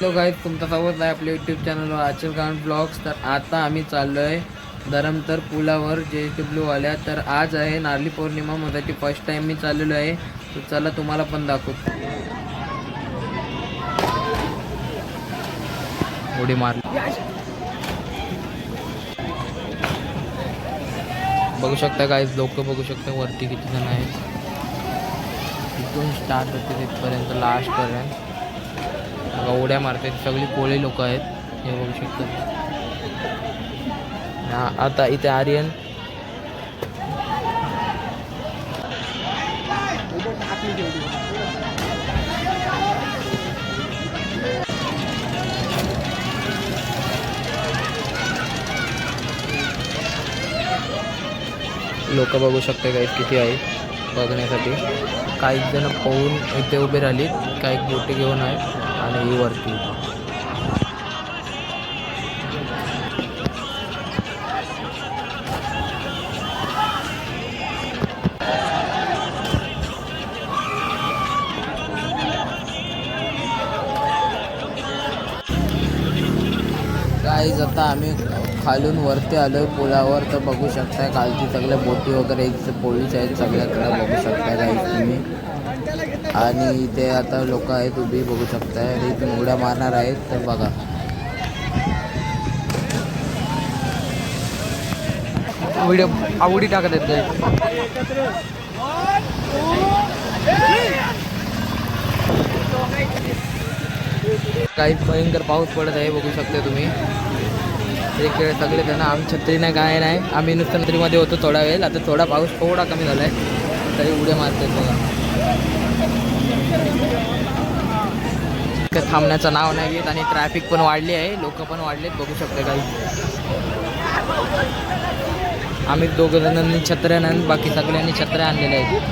Hello guys तुमचा स्वागत आहे आपल्या यूट्यूब चॅनलवर आचल कान ब्लॉग्स तर आता आम्ही चाललो आहे धरमतर पुलावर जे डब्ल्यू आल्या तर आज आहे नारली पौर्णिमा मधाची फर्स्ट टाइम मी चाललेलो आहे. तर चला तुम्हाला पण दाखवतो. उडी मारली. बघू शकता गाईज लोक बघू शकता वरती किती जण आहेत. इथून स्टार्ट होते तिथपर्यंत लास्टपर्यंत बघा उड्या मारतात सगळी कोळी लोक आहेत. हे बघू शकतो. हा, आता इथे आर्यन. लोक बघू शकते काही किती आहेत बघण्यासाठी. काही जण पाहून इथे उभे राहिलीत. काही बोटी घेऊन आहे. आणि ही वरती. काहीच आता आम्ही खालून वरती आलोय पुलावर. तर बघू शकताय खालती सगळ्या बोटी वगैरे इथे पोलीस आहेत सगळ्याकडे बघू शकताय काही तुम्ही. आणि इथे आता लोक आहेत उभी बघू शकताय. आणि इथून उड्या मारणार आहेत तर बघा. व्हिडिओ आवडी टाकत आहेत काही भयंकर पाऊस पडत आहे बघू शकता तुम्ही. इकडे सगळे जण आम्ही छत्री नाही काय नाही आम्ही नुसतं छत्रीमध्ये होतो थोडा वेळ. आता थोडा पाऊस थोडा कमी झाला आहे तरी उड्या मारतात बघा. थांबण्याचं नाव नाही येत आणि ट्रॅफिक पण वाढली आहे. लोक पण वाढलेत. बघू शकता काही. आम्ही दोघं जणांनी छत्र्या नाही बाकी सगळ्यांनी छत्र्या आणलेल्या आहेत.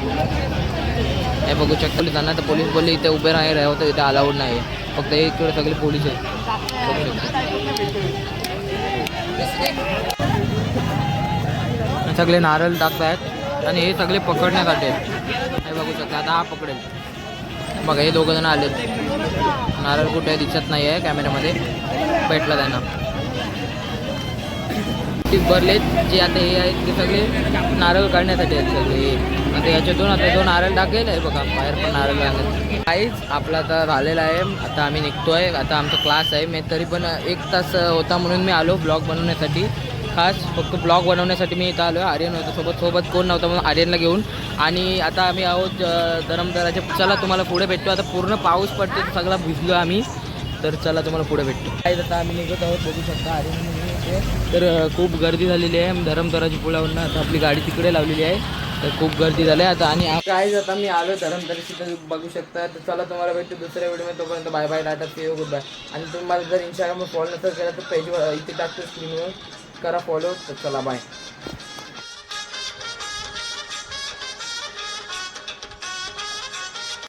हे बघू शकतो त्यांना तर पोलीस बोलले इथे उभे नाही राहतो इथे अलाउड नाही फक्त इकडे सगळे पोलीस आहेत. बघू शकतो. सगळे नारळ टाकतायत आणि हे सगळे पकडण्यासाठी आहेत. बघू शकता. आता हा पकडेल. बघा हे दोघं जण आलेत. नारळ कुठे दिसत नाही आहे कॅमेऱ्यामध्ये भेटला त्यांना. ती भरलेत जे आता हे आहेत ते सगळे नारळ काढण्यासाठी आहेत सगळे. आता याच्यातून आता दोन नारळ टाकेल आहे बघा बाहेर पण नारळ लागेल. काहीच आपला आता झालेला आहे. आता आम्ही निघतो आहे आता आमचा क्लास आहे. मी तरी पण एक तास होता म्हणून मी आलो. ब्लॉग बनवण्यासाठी. खास फक्त ब्लॉग बनवण्यासाठी मी इथं आलो आर्यन होतो सोबत. सोबत कोण नव्हतं म्हणून आर्यनला घेऊन. आणि आता आम्ही आहोत दरमदराच्या चला तुम्हाला पुढे भेटतो. आता पूर्ण पाऊस पडतो सगळा भिजलो आम्ही. तर चला तुम्हाला पुढे भेटतो. काय आता आम्ही निघत आहोत. बघू शकता आर्यन तर खूप गर्दी झालेली आहे. धरमतराची पुळावरून आता आपली गाडी तिकडे लावलेली आहे. तर खूप गर्दी झाली आहे आता आणि काय आता मी आलो धरमतराशी तर बघू शकता. तर चला तुम्हाला भेटतो दुसऱ्या व्हिडिओमध्ये तोपर्यंत bye bye tata see good bye आणि तुम्ही मला जर इंस्टाग्रामवर फॉलो नसेल केला तर पेजवर इथे टाकतो स्क्रीनवर करा फॉलो चला बाय